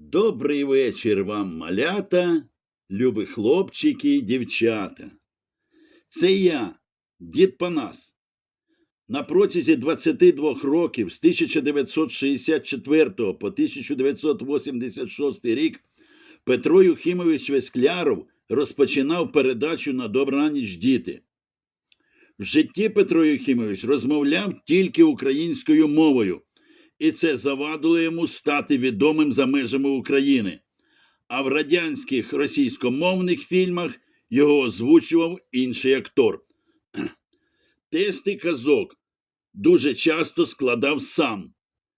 Добрий вечір вам, малята, любі хлопчики і дівчата. Це я, дід Панас. На протязі 22 років з 1964 по 1986 рік Петро Юхімович Вескляров розпочинав передачу на добраніч діти. В житті Петро Юхімович розмовляв тільки українською мовою, і це завадило йому стати відомим за межами України. А в радянських російськомовних фільмах його озвучував інший актор. Тести казок дуже часто складав сам,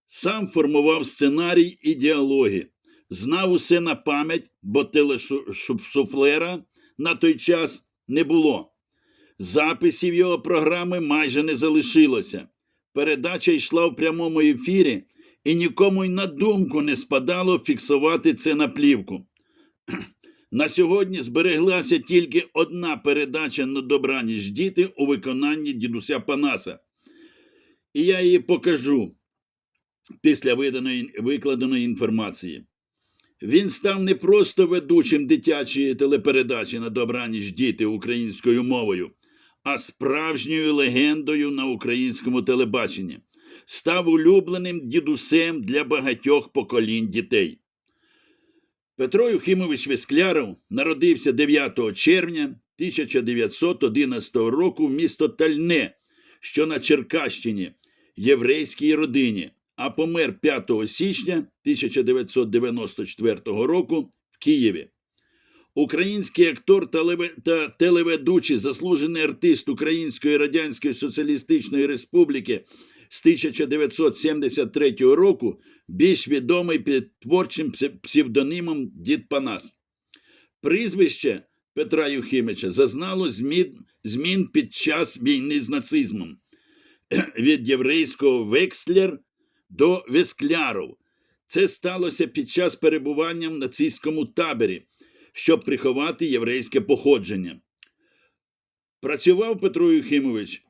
сам формував сценарій і діалоги, знав усе на пам'ять, бо телесуфлера на той час не було. Записів його програми майже не залишилося. Передача йшла в прямому ефірі, і нікому й на думку не спадало фіксувати це на плівку. На сьогодні збереглася тільки одна передача на добраніч діти у виконанні дідуся Панаса. І я її покажу після виданої, викладеної інформації. Він став не просто ведучим дитячої телепередачі на добраніч діти українською мовою, а справжньою легендою на українському телебаченні. Став улюбленим дідусем для багатьох поколінь дітей. Петро Юхимович Вескляров народився 9 червня 1911 року в місто Тальне, що на Черкащині, єврейській родині, а помер 5 січня 1994 року в Києві. Український актор та телеведучий, заслужений артист Української Радянської Соціалістичної Республіки з 1973 року, більш відомий під творчим псевдонімом Дід Панас. Прізвище Петра Юхимича зазнало змін, змін під час війни з нацизмом від єврейського векслер до вескляров. Це сталося під час перебування в нацистському таборі, щоб приховати єврейське походження. Працював Петро Юхимович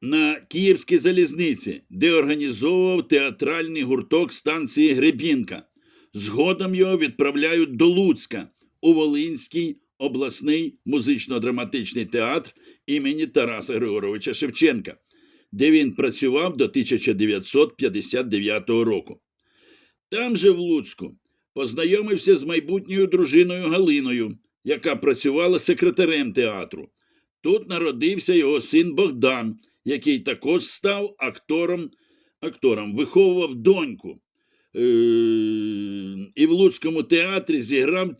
на Київській залізниці, де організовував театральний гурток станції Гребінка. Згодом його відправляють до Луцька у Волинський обласний музично-драматичний театр імені Тараса Григоровича Шевченка, де він працював до 1959 року. Там же в Луцьку познайомився з майбутньою дружиною Галиною, яка працювала секретарем театру. Тут народився його син Богдан, який також став актором, актором виховував доньку. Е- і в Луцькому театрі зіграв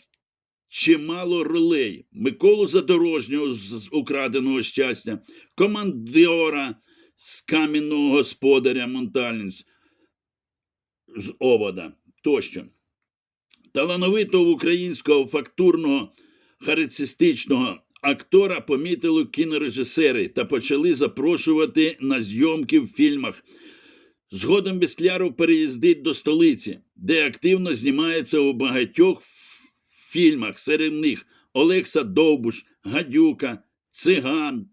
чимало ролей: Миколу Задорожнього з Украденого щастя, командора з кам'яного господаря Монталінс з Овода тощо. Талановитого українського фактурного характеристичного актора помітили кінорежисери та почали запрошувати на зйомки в фільмах. Згодом Бескляров переїздить до столиці, де активно знімається у багатьох фільмах. Серед них Олекса Довбуш, Гадюка, Циган,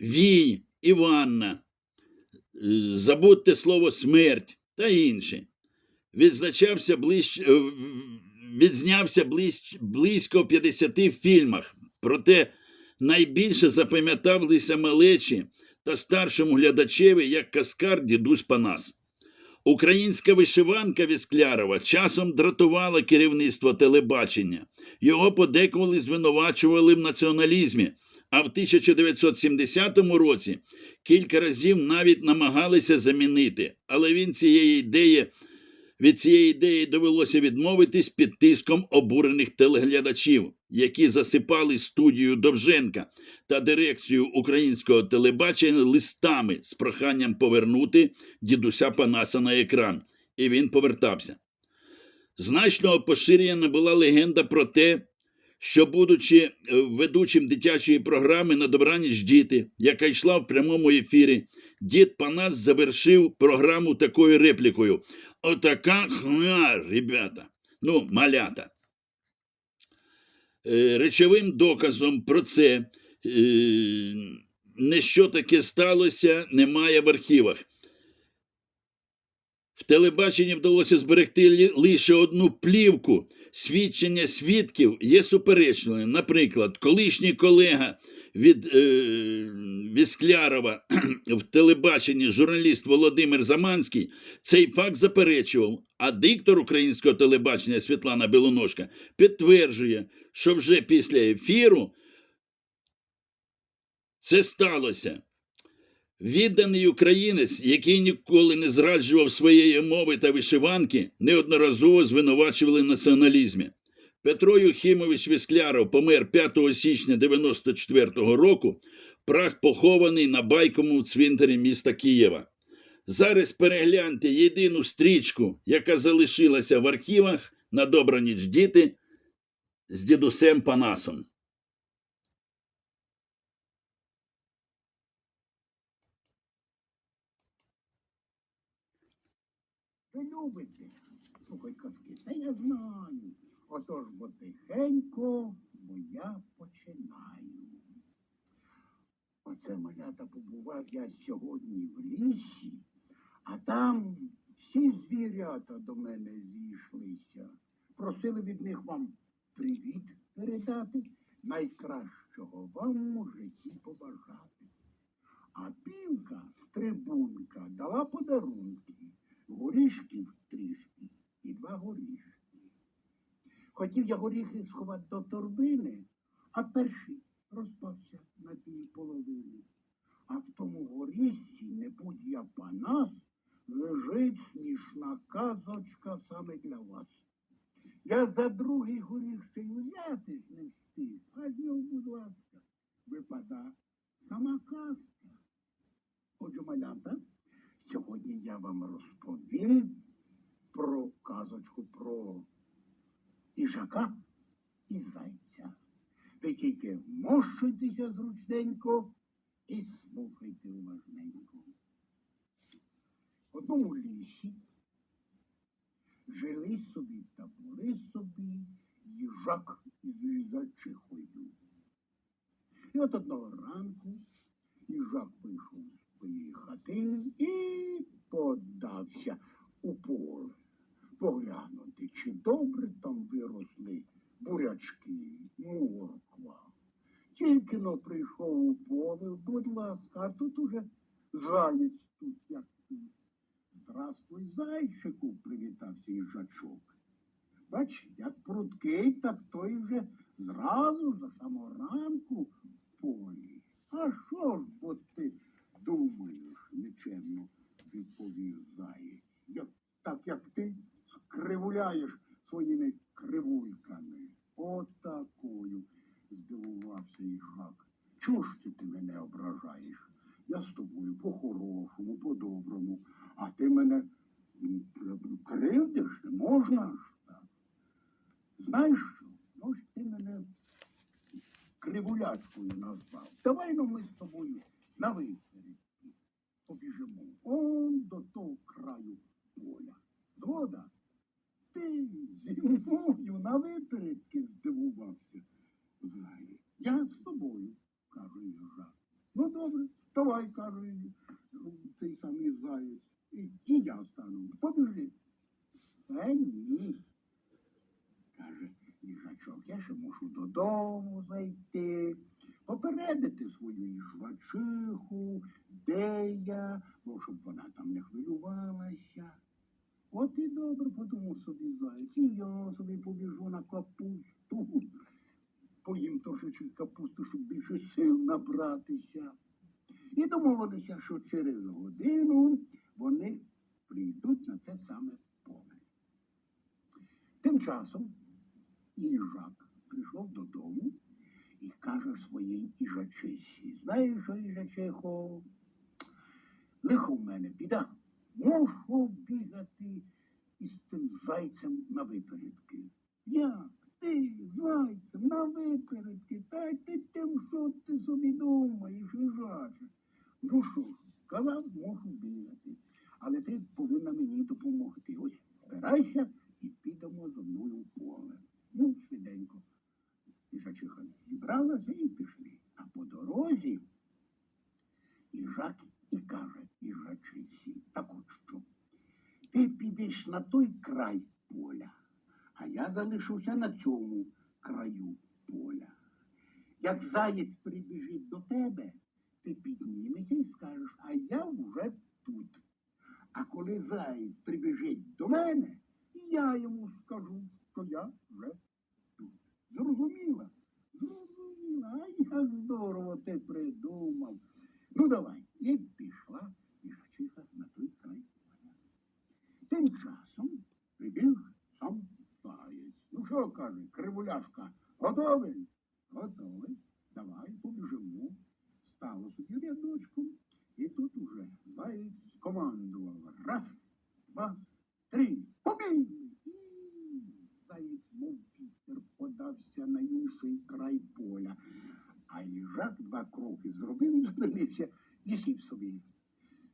Вій, Іванна, Забудьте слово смерть та інші. Відзначався ближче відзнявся близько 50 фільмах, проте найбільше запам'яталися малечі та старшому глядачеві як каскар дідусь Панас. Українська вишиванка Вісклярова часом дратувала керівництво телебачення. Його подеколи звинувачували в націоналізмі, а в 1970 році кілька разів навіть намагалися замінити, але він цієї ідеї. Від цієї ідеї довелося відмовитись під тиском обурених телеглядачів, які засипали студію Довженка та дирекцію українського телебачення листами з проханням повернути дідуся Панаса на екран, і він повертався. Значного поширення була легенда про те, що, будучи ведучим дитячої програми на добраніч діти, яка йшла в прямому ефірі, дід Панас завершив програму такою реплікою. Отака хна, ребята, ну, малята. Речовим доказом про це, не що таке сталося, немає в архівах. В телебаченні вдалося зберегти лише одну плівку. Свідчення свідків є суперечливим. Наприклад, колишній колега від е, Вісклярова в телебаченні журналіст Володимир Заманський цей факт заперечував, а диктор українського телебачення Світлана Білоножка підтверджує, що вже після ефіру це сталося. Відданий українець, який ніколи не зраджував своєї мови та вишиванки, неодноразово звинувачували в націоналізмі. Петро Юхімович Віскляров помер 5 січня 94 року, прах похований на байковому цвинтарі міста Києва. Зараз перегляньте єдину стрічку, яка залишилася в архівах на добраніч діти з дідусем Панасом. Ви любите слухай казки, та я знаю. Отож бо тихенько, бо я починаю. Оце малята побував я сьогодні в лісі, а там всі звірята до мене зійшлися. Просили від них вам привіт передати, найкращого вам у житті побажати. А білка стрибунка дала подарунки, горішків трішки і два горішки. Хотів я горіхи сховати до торбини, а перший розпався на дві половини. А в тому горішці, не будь я панас, лежить смішна казочка саме для вас. Я за другий горіх ще й взятись не встиг, а з нього, будь ласка, випада сама казка. Отже, малята, сьогодні я вам розповім про казочку про їжака і зайця. Ви тільки вмощуйтеся зручненько і слухайте уважненько. Одному лісі жили собі та були собі їжак із їжачихою. І от одного ранку їжак вийшов з своєї хатини і подався у поле. Поглянути, чи добре там виросли бурячки, морква. Тільки но прийшов у поле, будь ласка, а тут уже заєць тут, як тут. Здравствуй, зайчику, привітався їжачок. Бач, як прудкий, так той вже зразу за самого ранку в полі. А що ж бо ти думаєш, нечемно відповів заєць. Як, так як ти скривуляєш своїми кривульками. Отакою, здивувався їжак. Чого ж ти, ти мене ображаєш? Я з тобою по-хорошому, по-доброму, а ти мене кривдиш, не можна ж так. Знаєш що? Ну ж ти мене кривулячкою назвав. Давай ну ми з тобою на випередки побіжимо. Он до того краю поля. Згода? Ти зі мною на випередки здивувався. Заєць. Я з тобою, каже їжак. Ну добре, давай, каже цей самий заєць. І, і я стану. Побіжи. Е, ні. Каже їжачок, я ще мушу додому зайти, попередити свою їжвачиху, де я, бо щоб вона там не хвилювалася. От і добре, подумав собі заєць, і я собі побіжу на капусту. Поїм трошечки капусту, щоб більше сил набратися. І домовилися, що через годину вони прийдуть на це саме поле. Тим часом їжак прийшов додому і каже своїй їжачисі, знаєш, що їжачихо, лихо в мене біда. Мушу бігати із тим зайцем на випередки. Як? Ти зайцем на випередки? Та й ти тим, що ти собі думаєш, їжаче. Ну що ж, казав, можу бігати. Але ти повинна мені допомогти. Ось збирайся і підемо зо мною в поле. Ну, швиденько. Їжачиха зібралася і пішли. А по дорозі їжак і каже їжачисі, так от що. Ти підеш на той край поля, а я залишуся на цьому краю поля. Як заєць прибіжить до тебе, ти піднімешся і скажеш, а я вже тут. А коли заєць прибіжить до мене, я йому скажу, що я вже тут. Зрозуміла? Зрозуміла, а як здорово ти придумав. Ну давай, і пішла їжачиха на той край поля. Тим часом прибіг сам заєць. Ну що каже, кривуляшка, готовий? Готовий. Давай побіжимо. Стало собі рядочком. І тут уже заєць скомандував. Раз, два, три. Побігли! І Заєць, мов вітер, подався на інший край поля. А їжак два кроки зробив і зупинився, і сів собі.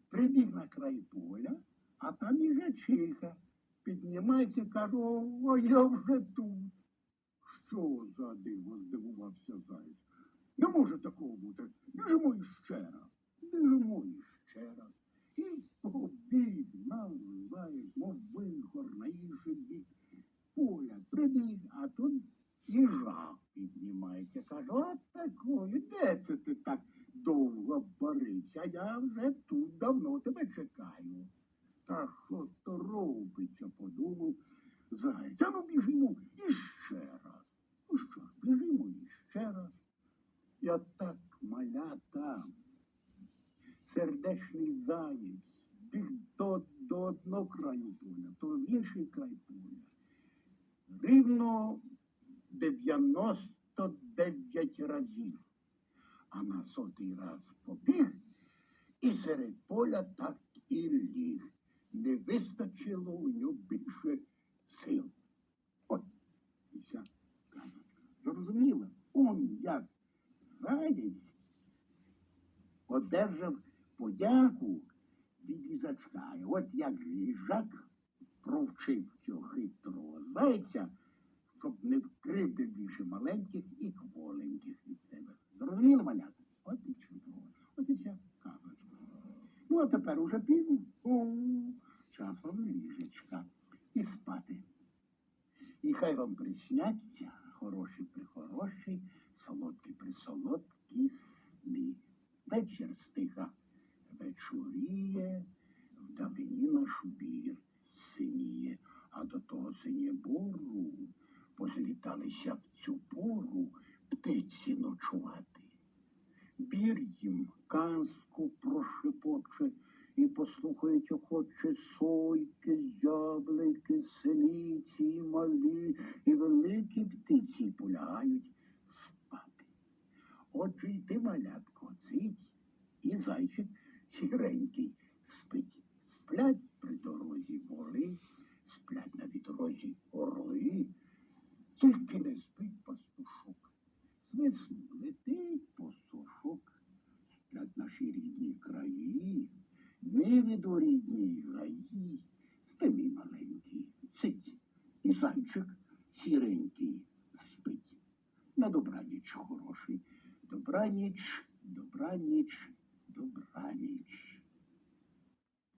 Прибіг на край поля, а там їжачиха. Піднімається, каже, о, я вже тут. Що за диво, здивувався заєць. Не може такого бути. Біжимо іще раз. Біжимо іще раз. І побіг нам заєць, мов вихор на інший бік поля. Прибіг, а тут їжак піднімається. Каже, от такою, де це ти так довго борився? Я вже тут давно тебе чекаю. Та що то робиться, подумав заєць. А ну біжимо іще раз. Ну що ж, біжимо іще раз. Я так малята, сердечний заєць, біг то до одного краю поля, то в інший край поля. Рівно 99 разів. А на сотий раз побіг і серед поля так і ліг. Не вистачило у нього більше сил. От і вся казочка. Зрозуміло, он як заєць одержав подяку від їжачка. І от як їжак провчив цього хитрого зайця, щоб не вкрити більше маленьких і кволеньких від себе. Зрозуміло, малята? От і чудово. От і вся казочка. Ну, а тепер уже пів. О, час вам ліжечка. І спати. І хай вам присняться хороші прихороші, солодкі присолодкі сни. Вечір стиха вечоріє, вдалині наш бір синіє, а до того синєбору позліталися в цю пору птиці ночувати. Бір їм казку прошепоче і послухають охоче сойки, зяблики, синиці, і малі, і великі птиці полягають спати. Отже, й ти, малятко, цить, і зайчик сіренький спить. Сплять при дорозі воли, сплять на відрозі орли, тільки не спить пастушок. З весни летить посушок, сплять наші рідні краї, ниви до рідні гаї, спи, мій маленький, цить, і зайчик сіренький спить. На добраніч